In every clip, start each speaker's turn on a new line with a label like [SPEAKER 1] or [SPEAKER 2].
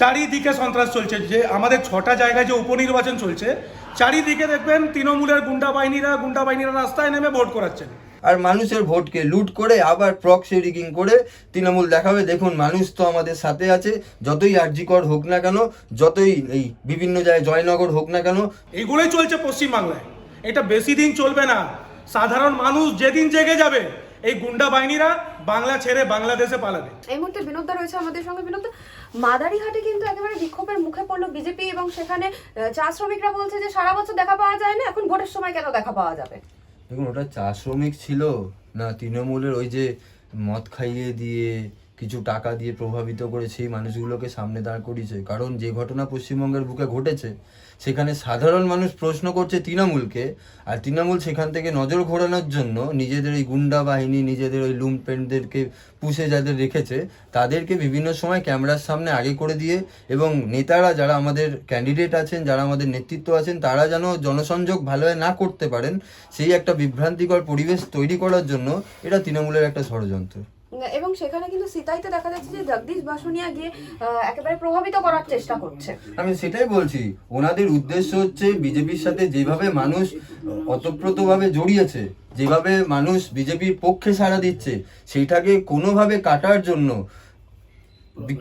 [SPEAKER 1] চারিদিকে সন্ত্রাস চলছে। যে আমাদের ছটা জায়গায় যে উপনির্বাচন চলছে চারিদিকে দেখবেন তৃণমূলের গুন্ডা বাহিনীরা গুন্ডা বাহিনীরা রাস্তায় নেমে ভোট করাচ্ছেন।
[SPEAKER 2] আর মানুষের ভোটকে লুট করে আবার প্রক্সি রিগিং করে তৃণমূল দেখাবে। দেখুন মানুষ তো আমাদের সাথে আছে। যতই আর্জিকর হোক না কেন যতই এই বিভিন্ন জায়গায় জয়নগর হোক না কেন
[SPEAKER 1] এইগুলোই চলছে পশ্চিমবাংলায়। এটা বেশি দিন চলবে না। সাধারণ মানুষ যেদিন জেগে যাবে এই গুন্ডা বাহিনীরা বাংলা ছেড়ে বাংলাদেশে পালাবে।
[SPEAKER 3] এই মুহূর্তে বিনোদা রয়েছে আমাদের সঙ্গে। বিনোদ মাদারিঘাটে কিন্তু একেবারে বিক্ষোভের মুখে পড়ল বিজেপি এবং সেখানে চা শ্রমিকরা বলছে যে সারা বছর দেখা পাওয়া যায় না এখন ভোটের সময় কেন দেখা পাওয়া যাবে?
[SPEAKER 2] দেখুন ওটা চা শ্রমিক ছিল না তৃণমূলের ওই যে মদ খাইয়ে দিয়ে কিছু টাকা দিয়ে প্রভাবিত করে সেই মানুষগুলোকে সামনে দাঁড় করিয়েছে। কারণ যে ঘটনা পশ্চিমবঙ্গের বুকে ঘটেছে, সেখানে সাধারণ মানুষ প্রশ্ন করছে তৃণমূলকে, আর তৃণমূল সেখান থেকে নজর ঘোরানোর জন্য নিজেদের ওই গুন্ডা বাহিনী, নিজেদের ওই লুমপেন্টদেরকে পুষে যাদের রেখেছে, তাদেরকে বিভিন্ন সময় ক্যামেরার সামনে আগে করে দিয়ে এবং নেতারা যারা আমাদের ক্যান্ডিডেট আছেন, যারা আমাদের নেতৃত্ব আছেন, তারা যেন জনসংযোগ ভালোভাবে না করতে পারেন, সেই একটা বিভ্রান্তিকর পরিবেশ তৈরি করার জন্য এটা তৃণমূলের একটা ষড়যন্ত্র।
[SPEAKER 3] এবং সেখানে কিন্তু সীতাইতে দেখা যাচ্ছে যে জগদীশ বাসুনিয়া গিয়ে একেবারে প্রভাবিত করার চেষ্টা করছে।
[SPEAKER 2] আমি সেটাই বলছি, ওনাদের উদ্দেশ্য হচ্ছে বিজেপির সাথে যেভাবে মানুষ অতপ্রতভাবে জড়িয়েছে, যেভাবে মানুষ বিজেপির পক্ষে সাড়া দিচ্ছে সেটাকে কোনোভাবে কাটার জন্য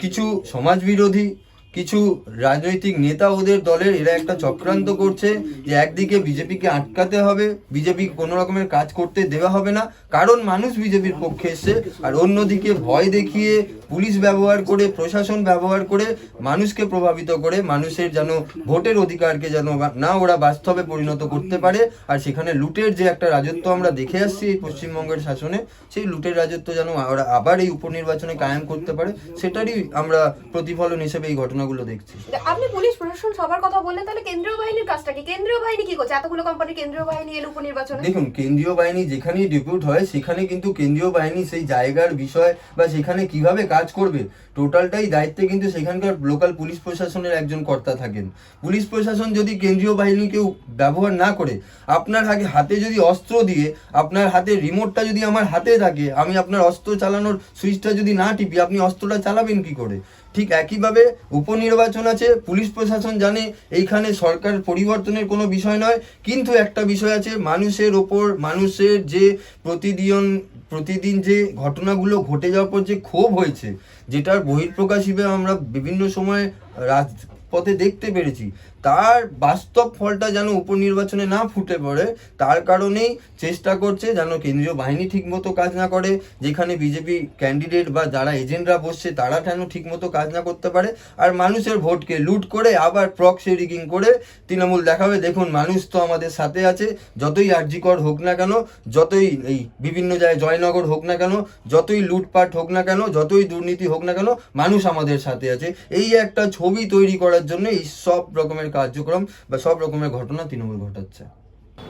[SPEAKER 2] কিছু সমাজ বিরোধী কিছু রাজনৈতিক নেতা ওদের দলের, এরা একটা চক্রান্ত করছে যে একদিকে বিজেপিকে আটকাতে হবে, বিজেপি কোনো রকমের কাজ করতে দেওয়া হবে না, কারণ মানুষ বিজেপির পক্ষে এসছে, আর অন্যদিকে ভয় দেখিয়ে পুলিশ ব্যবহার করে, প্রশাসন ব্যবহার করে মানুষকে প্রভাবিত করে, মানুষের যেন ভোটের অধিকারকে যেন না ওরা বাস্তবে পরিণত করতে পারে, আর সেখানে লুটের যে একটা রাজত্ব আমরা দেখে আসছি পশ্চিমবঙ্গের শাসনে, সেই লুটের রাজত্ব যেন ওরা আবার এই উপনির্বাচনে কায়েম করতে পারে, সেটারই আমরা প্রতিফলন হিসেবে এই ঘটনাগুলো দেখছি।
[SPEAKER 3] আপনি পুলিশ প্রশাসন সবার কথা বললেন তাহলে কেন্দ্রীয় বাহিনীর কাজটা কি? কেন্দ্রীয় বাহিনী কি করছে? এতগুলো কোম্পানির কেন্দ্রীয় বাহিনী এলো উপনির্বাচনে?
[SPEAKER 2] দেখুন কেন্দ্রীয় বাহিনী যেখানেই ডিপুট হয় সেখানে কিন্তু কেন্দ্রীয় বাহিনী সেই জায়গার বিষয় বা সেখানে কীভাবে কাজ করবে টোটালটাই দায়িত্বে কিন্তু সেখানকার লোকাল পুলিশ প্রশাসনের একজন কর্তা থাকেন। পুলিশ প্রশাসন যদি কেন্দ্রীয় বাহিনীকেও ব্যবহার না করে আপনার আগে হাতে যদি অস্ত্র দিয়ে আপনার হাতে রিমোটটা যদি আমার হাতে থাকে আমি আপনার অস্ত্র চালানোর সুইচটা যদি না টিপি আপনি অস্ত্রটা চালাবেন কি করে? ঠিক একইভাবে উপনির্বাচন আছে, পুলিশ প্রশাসন জানে এইখানে সরকার পরিবর্তনের কোনো বিষয় নয়, কিন্তু একটা বিষয় আছে, মানুষের ওপর, মানুষের যে প্রতিদিন প্রতিদিন যে ঘটনাগুলো ঘটে যাওয়ার পর যে ক্ষোভ হয়েছে, যেটার বহিঃপ্রকাশ হিসেবে আমরা বিভিন্ন সময় রাজপথে দেখতে পেরেছি তার বাস্তব ফলটা যেন উপনির্বাচনে না ফুটে পড়ে, তার কারণেই চেষ্টা করছে যেন কেন্দ্রীয় বাহিনী ঠিকমতো কাজ না করে, যেখানে বিজেপি ক্যান্ডিডেট বা যারা এজেন্টরা বসছে তারা কেন ঠিকমতো কাজ না করতে পারে, আর মানুষের ভোটকে লুট করে আবার প্রক্সি রিগিং করে তৃণমূল দেখাবে। দেখুন, মানুষ তো আমাদের সাথে আছে, যতই আর্জিকর হোক না কেন, যতই এই বিভিন্ন জায়গায় জয়নগর হোক না কেন, যতই লুটপাট হোক না কেন, যতই দুর্নীতি হোক না কেন, মানুষ আমাদের সাথে আছে। এই একটা ছবি তৈরি করার জন্য এই সব রকমের কার্যক্রম বা সব রকমের ঘটনা তৃণমূল ঘটাচ্ছে।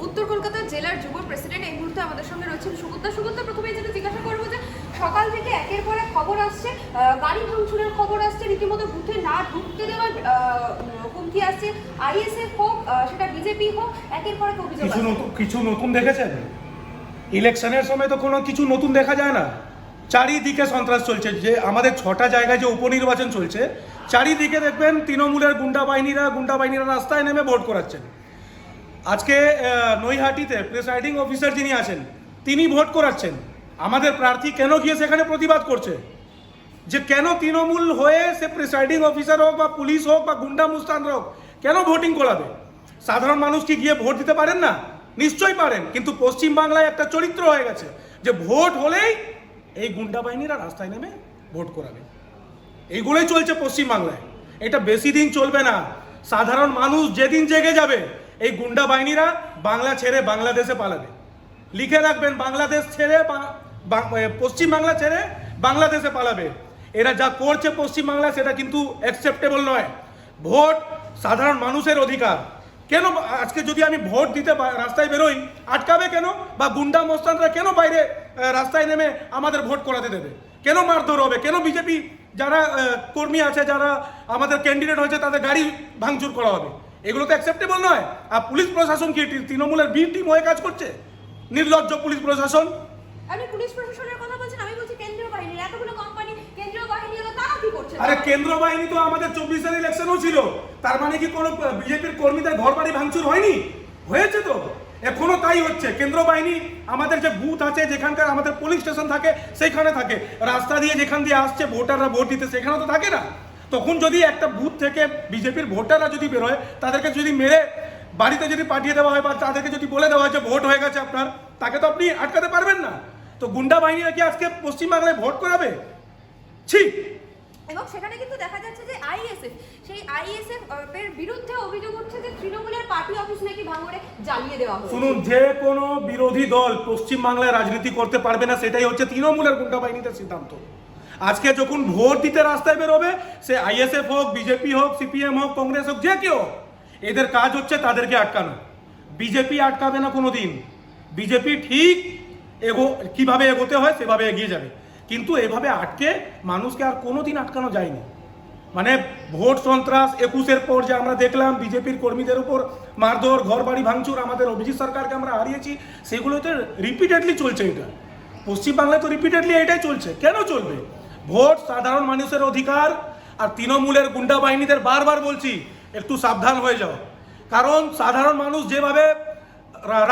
[SPEAKER 3] উত্তর কলকাতা জেলার যুব প্রেসিডেন্ট এই মুহূর্তে আমাদের সঙ্গে রয়েছেন সুগন্ধা সুগন্ধা প্রথমে যেটা জিজ্ঞাসা করব যে সকাল থেকে একের পর এক খবর আসছে গাড়ি ভাঙচুরের খবর আসছে রীতিমতো বুথে না ঢুকতে দেওয়ার হুমকি আসছে। আইএসএফ হোক সেটা বিজেপি হোক একের পর এক অভিযোগ
[SPEAKER 1] কিছু নতুন কিছু নতুন দেখেছেন? ইলেকশনের সময় তো কোনো কিছু নতুন দেখা যায় না। চারিদিকে সন্ত্রাস চলছে। যে আমাদের ছটা জায়গায় যে উপনির্বাচন চলছে চারিদিকে দেখবেন তৃণমূলের গুন্ডা বাহিনীরা গুন্ডা বাহিনীরা রাস্তায় নেমে ভোট করাচ্ছেন। আজকে নৈহাটিতে প্রেসাইডিং অফিসার যিনি আছেন, তিনি ভোট করাচ্ছেন। আমাদের প্রার্থী কেন গিয়ে সেখানে প্রতিবাদ করছে? যে কেন তৃণমূল হয়ে সে প্রিসাইডিং অফিসার হোক বা পুলিশ হোক বা গুন্ডা মুস্তান হোক, কেন ভোটিং করাবে? সাধারণ মানুষ কি গিয়ে ভোট দিতে পারেন না? নিশ্চয়ই পারেন, কিন্তু পশ্চিম বাংলায় একটা চরিত্র হয়ে গেছে যে ভোট হলেই এই গুন্ডা বাহিনীরা রাস্তায় নেমে ভোট করাবে। এইগুলোই চলছে পশ্চিম বাংলায় এটা বেশি দিন চলবে না। সাধারণ মানুষ যেদিন জেগে যাবে, এই গুন্ডা বাহিনীরা বাংলা ছেড়ে বাংলাদেশে পালাবে। লিখে রাখবেন, বাংলাদেশ ছেড়ে বা- বা- পশ্চিম বাংলা ছেড়ে বাংলাদেশে পালাবে। এরা যা করছে পশ্চিম বাংলা সেটা কিন্তু অ্যাকসেপ্টেবল নয়। ভোট সাধারণ মানুষের অধিকার। কেন আজকে যদি আমি ভোট দিতে রাস্তায় বেরোই, আটকাবে কেন? বা গুন্ডা মোস্তানরা কেন বাইরে রাস্তায় নেমে আমাদের ভোট করাতে দেবে? কেন মারধর হবে? কেন বিজেপি যারা কর্মী আছে যারা আমাদের ক্যান্ডিডেট হয়েছে তাদের গাড়ি ভাঙচুর করা হবে। এগুলো তো অ্যাকসেপ্টেবল নয়। আর পুলিশ প্রশাসন কি? তৃণমূলের বি টিম হয়ে কাজ করছে? নির্লজ্জ পুলিশ প্রশাসন।
[SPEAKER 3] আপনি পুলিশ প্রশাসনের কথা বলছেন আমি বলছি কেন্দ্রীয় বাহিনী। এতগুলো কোম্পানি কেন্দ্রীয় বাহিনী এলো তারা কি করছে?
[SPEAKER 1] আরে কেন্দ্র বাহিনী তো আমাদের চব্বিশের ইলেকশনও ছিল। তার মানে কি কোনো বিজেপির কর্মীদের ঘর বাড়ি ভাঙচুর হয়নি? হয়েছে তো। এখনও তাই হচ্ছে। কেন্দ্র বাহিনী, আমাদের যে বুথ আছে, যেখানকার আমাদের পুলিশ স্টেশন থাকে, সেইখানে থাকে। রাস্তা দিয়ে যেখান দিয়ে আসছে, ভোটাররা ভোট দিতে, সেখানে তো থাকে না। তখন যদি একটা বুথ থেকে বিজেপির ভোটাররা যদি বেরোয় তাদেরকে যদি মেরে বাড়িতে যদি পাঠিয়ে দেওয়া হয় বা তাদেরকে যদি বলে দেওয়া হয় যে ভোট হয়ে গেছে আপনার, তাকে তো আপনি আটকাতে পারবেন না। তো গুন্ডা বাহিনীরা কি আজকে পশ্চিমবাংলায় ভোট করাবে? ছি!
[SPEAKER 3] এবং সেখানে কিন্তু দেখা যাচ্ছে যে আইএসএফ সেই আইএসএফ এর বিরুদ্ধে অভিযোগ উঠছে যে তৃণমূলের পার্টি অফিস নাকি ভাঙড়ে জ্বালিয়ে দেওয়া হয়েছে।
[SPEAKER 1] শুনুন, যে কোনো বিরোধী দল পশ্চিম বাংলায় রাজনীতি করতে পারবে না, সেটাই হচ্ছে তৃণমূলের গুন্ডা বাহিনীদের সিদ্ধান্ত। আজকে যখন ভোট দিতে রাস্তায় বেরোবে, সে আইএসএফ হোক, বিজেপি হোক, সিপিএম হোক, কংগ্রেস হোক, যে কেউ এদের কাজ হচ্ছে তাদেরকে আটকানো। বিজেপি আটকাবে না কোনো দিন বিজেপি ঠিক এগো, কীভাবে এগোতে হয় সেভাবে এগিয়ে যাবে। কিন্তু এভাবে আটকে মানুষকে আর কোনো দিন আটকানো যায়নি। মানে ভোট সন্ত্রাস একুশের পর যে আমরা দেখলাম বিজেপির কর্মীদের উপর মারধর ঘর বাড়ি ভাঙচুর, আমাদের অভিজিৎ সরকারকে আমরা হারিয়েছি, সেগুলোতে রিপিটেডলি চলছে এটা। পশ্চিমবাংলায় তো রিপিটেডলি এটাই চলছে। কেন চলবে? ভোট সাধারণ মানুষের অধিকার আর তৃণমূলের গুন্ডা বাহিনীদের বারবার বলছি, একটু সাবধান হয়ে যাও। কারণ সাধারণ মানুষ যেভাবে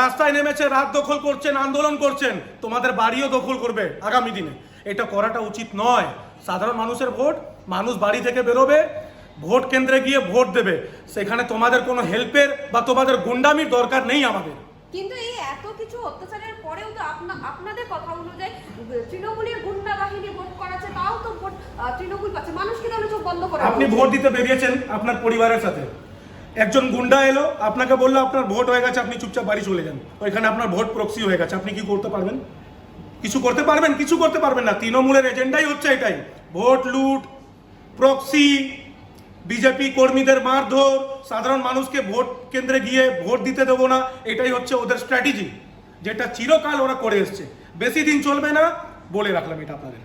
[SPEAKER 1] রাস্তায় নেমেছে, রাত দখল করছেন, আন্দোলন করছেন, তোমাদের বাড়িও দখল করবে আগামী দিনে। এটা করাটা উচিত নয়। সাধারণ মানুষের ভোট মানুষ বাড়ি থেকে বেরোবে ভোট কেন্দ্রে গিয়ে ভোট দেবে। সেখানে তোমাদের কোনো হেল্পের বা তোমাদের গুন্ডামির দরকার নেই আমাদের।
[SPEAKER 3] কিন্তু এই এত কিছু অত্যাচারের পরেও তো আপনাদের কথা অনুযায়ী তৃণমূলের গুন্ডা বাহিনী ভোট করাচ্ছে তাও তো ভোট তৃণমূল পাচ্ছে। মানুষ কি তাহলে চোখ বন্ধ করে
[SPEAKER 1] আপনি ভোট দিতে বেরিয়েছেন আপনার পরিবারের সাথে। একজন গুন্ডা এলো আপনাকে বলল আপনার ভোট হয়ে গেছে আপনি চুপচাপ বাড়ি চলে যান। ওইখানে আপনার ভোট প্রক্সি হয়ে গেছে। আপনি কি করতে পারবেন? কিছু করতে পারবেন, কিছু করতে পারবেন না। তৃণমূলের এজেন্ডাই হচ্ছে এটাই। ভোট, লুট প্রক্সি বিজেপি কর্মীদের মারধর, সাধারণ মানুষকে ভোট কেন্দ্রে গিয়ে ভোট দিতে দেবো না, এটাই হচ্ছে ওদের স্ট্র্যাটেজি যেটা চিরকাল ওরা করে এসছে। বেশি দিন চলবে না, বলে রাখলাম এটা আপনাদের।